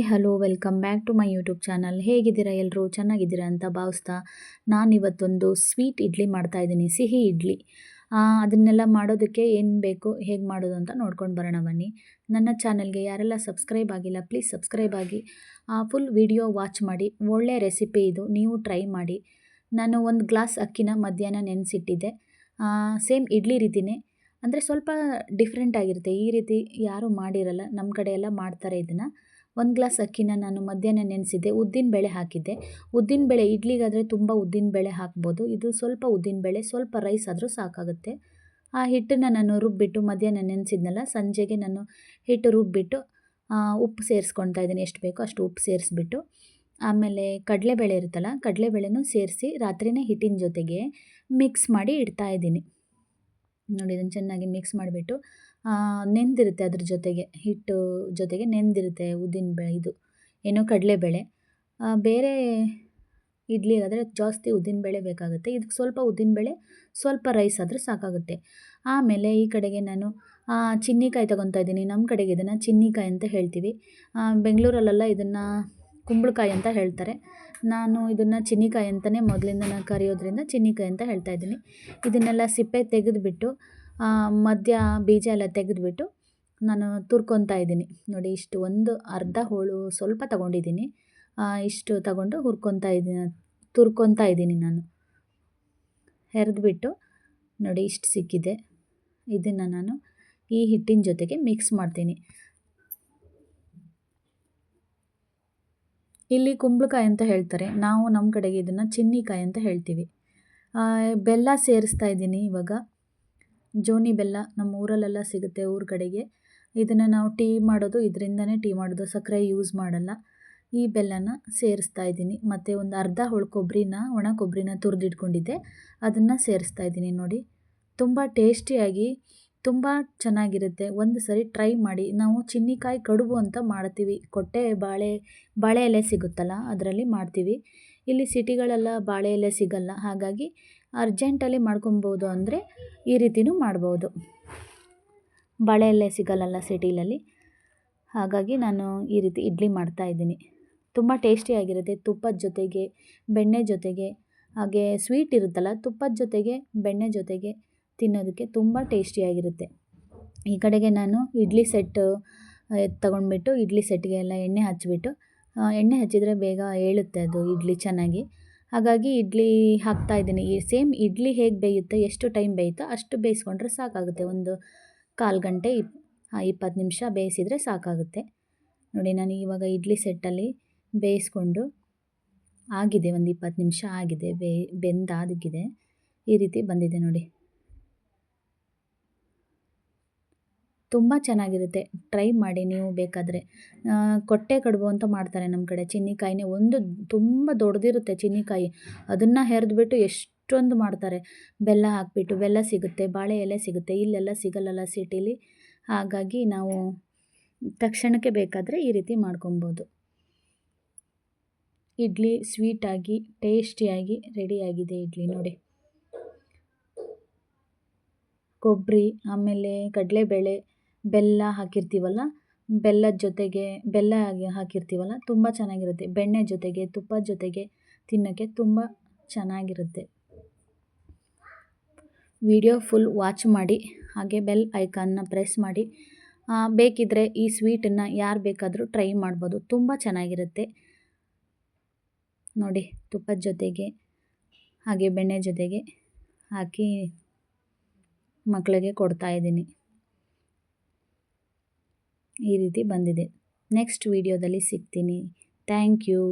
Hi, hello, welcome back to my YouTube channel. ಹೇಗಿದ್ದೀರಾ ಎಲ್ಲರೂ ಚೆನ್ನಾಗಿದ್ದೀರಾ ಅಂತ ಭಾವಿಸ್ತಾ ನಾನು ಇವತ್ತೊಂದು ಸ್ವೀಟ್ ಇಡ್ಲಿ ಮಾಡ್ತಾಯಿದ್ದೀನಿ ಸಿಹಿ ಇಡ್ಲಿ. ಅದನ್ನೆಲ್ಲ ಮಾಡೋದಕ್ಕೆ ಏನು ಬೇಕು, ಹೇಗೆ ಮಾಡೋದು ಅಂತ ನೋಡ್ಕೊಂಡು ಬರೋಣ ಬನ್ನಿ. ನನ್ನ ಚಾನಲ್ಗೆ ಯಾರೆಲ್ಲ ಸಬ್ಸ್ಕ್ರೈಬ್ ಆಗಿಲ್ಲ, ಪ್ಲೀಸ್ ಸಬ್ಸ್ಕ್ರೈಬ್ ಆಗಿ ಫುಲ್ ವಿಡಿಯೋ ವಾಚ್ ಮಾಡಿ. ಒಳ್ಳೆಯ ರೆಸಿಪಿ ಇದು, ನೀವು ಟ್ರೈ ಮಾಡಿ. ನಾನು ಒಂದು ಗ್ಲಾಸ್ ಅಕ್ಕಿನ ಮಧ್ಯಾಹ್ನ ನೆನೆಸಿಟ್ಟಿದ್ದೆ. ಸೇಮ್ ಇಡ್ಲಿ ರೀತಿನೇ. ಅಂದರೆ ಸ್ವಲ್ಪ ಡಿಫ್ರೆಂಟ್ ಆಗಿರುತ್ತೆ. ಈ ರೀತಿ ಯಾರೂ ಮಾಡಿರಲ್ಲ ನಮ್ಮ ಕಡೆ ಎಲ್ಲ ಮಾಡ್ತಾರೆ ಇದನ್ನು. ಒಂದು ಗ್ಲಾಸ್ ಅಕ್ಕಿನ ನಾನು ಮಧ್ಯಾಹ್ನ ನೆನೆಸಿದ್ದೆ ಉದ್ದಿನಬೇಳೆ ಹಾಕಿದ್ದೆ. ಉದ್ದಿನಬೇಳೆ ಇಡ್ಲಿಗಾದರೆ ತುಂಬ ಉದ್ದಿನಬೇಳೆ ಹಾಕ್ಬೋದು. ಇದು ಸ್ವಲ್ಪ ಉದ್ದಿನಬೇಳೆ ಸ್ವಲ್ಪ ರೈಸ್ ಆದರೂ ಸಾಕಾಗುತ್ತೆ. ಆ ಹಿಟ್ಟನ್ನು ನಾನು ರುಬ್ಬಿಟ್ಟು ಮಧ್ಯಾಹ್ನ ನೆನೆಸಿದ್ನಲ್ಲ, ಸಂಜೆಗೆ ನಾನು ಹಿಟ್ಟು ರುಬ್ಬಿಟ್ಟು ಉಪ್ಪು ಸೇರಿಸ್ಕೊಳ್ತಾ ಇದ್ದೀನಿ. ಎಷ್ಟು ಬೇಕೋ ಅಷ್ಟು ಉಪ್ಪು ಸೇರಿಸ್ಬಿಟ್ಟು, ಆಮೇಲೆ ಕಡಲೆಬೇಳೆ ಇರುತ್ತಲ್ಲ, ಕಡಲೆಬೇಳೆನೂ ಸೇರಿಸಿ ರಾತ್ರಿನೇ ಹಿಟ್ಟಿನ ಜೊತೆಗೆ ಮಿಕ್ಸ್ ಮಾಡಿ ಇಡ್ತಾ ಇದ್ದೀನಿ. ನೋಡಿ ಇದನ್ನು ಚೆನ್ನಾಗಿ ಮಿಕ್ಸ್ ಮಾಡಿಬಿಟ್ಟು ನೆಂದಿರುತ್ತೆ ಅದ್ರ ಜೊತೆಗೆ, ಹಿಟ್ಟು ಜೊತೆಗೆ ನೆಂದಿರುತ್ತೆ ಉದ್ದಿನ ಬೇಳೆ ಇದು, ಏನೋ ಕಡಲೆಬೇಳೆ. ಬೇರೆ ಇಡ್ಲಿ ಆದರೆ ಜಾಸ್ತಿ ಉದ್ದಿನಬೇಳೆ ಬೇಕಾಗುತ್ತೆ. ಇದಕ್ಕೆ ಸ್ವಲ್ಪ ಉದ್ದಿನಬೇಳೆ ಸ್ವಲ್ಪ ರೈಸ್ ಆದರೆ ಸಾಕಾಗುತ್ತೆ. ಆಮೇಲೆ ಈ ಕಡೆಗೆ ನಾನು ಚಿನ್ನಿಕಾಯಿ ತೊಗೊತಾ ಇದ್ದೀನಿ. ನಮ್ಮ ಕಡೆಗೆ ಇದನ್ನು ಚಿನ್ನಿಕಾಯಿ ಅಂತ ಹೇಳ್ತೀವಿ. ಬೆಂಗಳೂರಲ್ಲೆಲ್ಲ ಇದನ್ನು ಕುಂಬಳಕಾಯಿ ಅಂತ ಹೇಳ್ತಾರೆ. ನಾನು ಇದನ್ನು ಚಿನ್ನಿಕಾಯಿ ಅಂತಲೇ ಮೊದಲಿಂದ ನಾನು ಕರೆಯೋದ್ರಿಂದ ಚಿನ್ನಿಕಾಯಿ ಅಂತ ಹೇಳ್ತಾ ಇದ್ದೀನಿ. ಇದನ್ನೆಲ್ಲ ಸಿಪ್ಪೆ ತೆಗೆದುಬಿಟ್ಟು ಮಧ್ಯ ಬೀಜ ಎಲ್ಲ ತೆಗೆದುಬಿಟ್ಟು ನಾನು ತುರ್ಕೊತಾ ಇದ್ದೀನಿ. ನೋಡಿ, ಇಷ್ಟು ಒಂದು ಅರ್ಧ ಹೋಳು ಸ್ವಲ್ಪ ತಗೊಂಡಿದ್ದೀನಿ. ಇಷ್ಟು ತಗೊಂಡು ಹುರ್ಕೊತಾ ಇದ್ದೀನಿ, ತುರ್ಕೊತಾ ಇದ್ದೀನಿ ನಾನು. ಹೆರೆದ್ಬಿಟ್ಟು ನೋಡಿ, ಇಷ್ಟು ಸಿಕ್ಕಿದೆ. ಇದನ್ನು ನಾನು ಈ ಹಿಟ್ಟಿನ ಜೊತೆಗೆ ಮಿಕ್ಸ್ ಮಾಡ್ತೀನಿ. ಇಲ್ಲಿ ಕುಂಬಳಕಾಯಿ ಅಂತ ಹೇಳ್ತಾರೆ. ನಾವು ನಮ್ಮ ಕಡೆಗೆ ಇದನ್ನು ಚಿನ್ನಿಕಾಯಿ ಅಂತ ಹೇಳ್ತೀವಿ. ಬೆಲ್ಲ ಸೇರಿಸ್ತಾ ಇದ್ದೀನಿ ಇವಾಗ. ಜೋನಿ ಬೆಲ್ಲ ನಮ್ಮ ಊರಲ್ಲೆಲ್ಲ ಸಿಗುತ್ತೆ ಊರ ಕಡೆಗೆ. ಇದನ್ನು ನಾವು ಟೀ ಮಾಡೋದು, ಇದರಿಂದನೇ ಟೀ ಮಾಡೋದು, ಸಕ್ಕರೆ ಯೂಸ್ ಮಾಡಲ್ಲ. ಈ ಬೆಲ್ಲನ ಸೇರಿಸ್ತಾ ಇದ್ದೀನಿ. ಮತ್ತು ಒಂದು ಅರ್ಧ ಹೋಳು ಕೊಬ್ಬರಿನ ಒಣ ಕೊಬ್ಬರಿನ ತುರಿದಿಟ್ಕೊಂಡಿದ್ದೆ. ಅದನ್ನು ಸೇರಿಸ್ತಾ ಇದ್ದೀನಿ ನೋಡಿ. ತುಂಬ ಟೇಸ್ಟಿಯಾಗಿ ತುಂಬ ಚೆನ್ನಾಗಿರುತ್ತೆ. ಒಂದು ಸರಿ ಟ್ರೈ ಮಾಡಿ. ನಾವು ಚಿನ್ನಿಕಾಯಿ ಕಡುಬು ಅಂತ ಮಾಡ್ತೀವಿ. ಕೊಟ್ಟೆ ಬಾಳೆ ಬಾಳೆ ಎಲೆ ಸಿಗುತ್ತಲ್ಲ, ಅದರಲ್ಲಿ ಮಾಡ್ತೀವಿ. ಇಲ್ಲಿ ಸಿಟಿಗಳೆಲ್ಲ ಬಾಳೆ ಎಲೆ ಸಿಗಲ್ಲ. ಹಾಗಾಗಿ ಅರ್ಜೆಂಟಲ್ಲಿ ಮಾಡ್ಕೊಬೋದು ಅಂದರೆ ಈ ರೀತಿಯೂ ಮಾಡ್ಬೋದು. ಬಾಳೆ ಎಲೆ ಸಿಗಲ್ಲಲ್ಲ ಸಿಟಿಲಲ್ಲಿ. ಹಾಗಾಗಿ ನಾನು ಈ ರೀತಿ ಇಡ್ಲಿ ಮಾಡ್ತಾ ಇದ್ದೀನಿ. ತುಂಬ ಟೇಸ್ಟಿಯಾಗಿರುತ್ತೆ ತುಪ್ಪದ ಜೊತೆಗೆ, ಬೆಣ್ಣೆ ಜೊತೆಗೆ, ಹಾಗೆ ಸ್ವೀಟ್ ಇರುತ್ತಲ್ಲ, ತುಪ್ಪದ ಜೊತೆಗೆ, ಬೆಣ್ಣೆ ಜೊತೆಗೆ. ತಿನ್ನೋದಕ್ಕೆ ತುಂಬ ಟೇಸ್ಟಿಯಾಗಿರುತ್ತೆ. ಈ ಕಡೆಗೆ ನಾನು ಇಡ್ಲಿ ಸೆಟ್ಟು ತಗೊಂಡ್ಬಿಟ್ಟು ಇಡ್ಲಿ ಸೆಟ್ಗೆ ಎಲ್ಲ ಎಣ್ಣೆ ಹಚ್ಚಿಬಿಟ್ಟು ಎಣ್ಣೆ ಹಚ್ಚಿದರೆ ಬೇಗ ಏಳುತ್ತೆ ಅದು ಇಡ್ಲಿ ಚೆನ್ನಾಗಿ. ಹಾಗಾಗಿ ಇಡ್ಲಿ ಹಾಕ್ತಾ ಇದ್ದೀನಿ. ಈ ಸೇಮ್ ಇಡ್ಲಿ ಹೇಗೆ ಬೇಯುತ್ತೆ, ಎಷ್ಟು ಟೈಮ್ ಬೇಯುತ್ತೋ ಅಷ್ಟು ಬೇಯಿಸ್ಕೊಂಡ್ರೆ ಸಾಕಾಗುತ್ತೆ. ಒಂದು ಕಾಲು ಗಂಟೆ ಇಪ್ ಇಪ್ಪತ್ತು ನಿಮಿಷ ಬೇಯಿಸಿದರೆ ಸಾಕಾಗುತ್ತೆ. ನೋಡಿ, ನಾನು ಇವಾಗ ಇಡ್ಲಿ ಸೆಟ್ಟಲ್ಲಿ ಬೇಯಿಸ್ಕೊಂಡು ಆಗಿದೆ, ಒಂದು ಇಪ್ಪತ್ತು ನಿಮಿಷ ಆಗಿದೆ, ಬೇ, ಬೆಂದಾದಕ್ಕಿದೆ. ಈ ರೀತಿ ಬಂದಿದೆ ನೋಡಿ. ತುಂಬ ಚೆನ್ನಾಗಿರುತ್ತೆ. ಟ್ರೈ ಮಾಡಿ ನೀವು ಬೇಕಾದರೆ. ಕೊಟ್ಟೆ ಕಡುಬು ಅಂತ ಮಾಡ್ತಾರೆ ನಮ್ಮ ಕಡೆ. ಚಿನ್ನಿಕಾಯಿನೇ ಒಂದು ತುಂಬ ದೊಡ್ಡದಿರುತ್ತೆ ಚಿನ್ನಿಕಾಯಿ. ಅದನ್ನು ಹೆರೆದ್ಬಿಟ್ಟು ಎಷ್ಟೊಂದು ಮಾಡ್ತಾರೆ. ಬೆಲ್ಲ ಹಾಕಿಬಿಟ್ಟು, ಬೆಲ್ಲ ಸಿಗುತ್ತೆ, ಬಾಳೆ ಎಲೆ ಸಿಗುತ್ತೆ, ಇಲ್ಲೆಲ್ಲ ಸಿಗಲ್ಲಲ್ಲ ಸಿಟಿಲಿ. ಹಾಗಾಗಿ ನಾವು ತಕ್ಷಣಕ್ಕೆ ಬೇಕಾದರೆ ಈ ರೀತಿ ಮಾಡ್ಕೊಬೋದು. ಇಡ್ಲಿ ಸ್ವೀಟಾಗಿ, ಟೇಸ್ಟಿಯಾಗಿ, ರೆಡಿಯಾಗಿದೆ ಇಡ್ಲಿ ನೋಡಿ. ಕೊಬ್ಬರಿ, ಆಮೇಲೆ ಕಡಲೆಬೇಳೆ ಬೆಲ್ಲ ಹಾಕಿರ್ತೀವಲ್ಲ ಬೆಲ್ಲದ ಜೊತೆಗೆ ಬೆಲ್ಲ ಹಾಕಿರ್ತೀವಲ್ಲ ತುಂಬ ಚೆನ್ನಾಗಿರುತ್ತೆ. ಬೆಣ್ಣೆ ಜೊತೆಗೆ ತುಪ್ಪದ ಜೊತೆಗೆ ತಿನ್ನೋಕ್ಕೆ ತುಂಬ ಚೆನ್ನಾಗಿರುತ್ತೆ. ವಿಡಿಯೋ ಫುಲ್ ವಾಚ್ ಮಾಡಿ ಹಾಗೆ ಬೆಲ್ ಐಕಾನ್ನ ಪ್ರೆಸ್ ಮಾಡಿ. ಆ, ಬೇಕಿದ್ದರೆ ಈ ಸ್ವೀಟನ್ನು ಯಾರು ಬೇಕಾದರೂ ಟ್ರೈ ಮಾಡ್ಬೋದು. ತುಂಬ ಚೆನ್ನಾಗಿರುತ್ತೆ. ನೋಡಿ ತುಪ್ಪದ ಜೊತೆಗೆ ಹಾಗೆ ಬೆಣ್ಣೆ ಜೊತೆಗೆ ಹಾಕಿ ಮಕ್ಕಳಿಗೆ ಕೊಡ್ತಾ ಇದ್ದೀನಿ. ಈ ರೀತಿ ಬಂದಿದೆ. ನೆಕ್ಸ್ಟ್ ವಿಡಿಯೋದಲ್ಲಿ ಸಿಗ್ತೀನಿ. Thank you.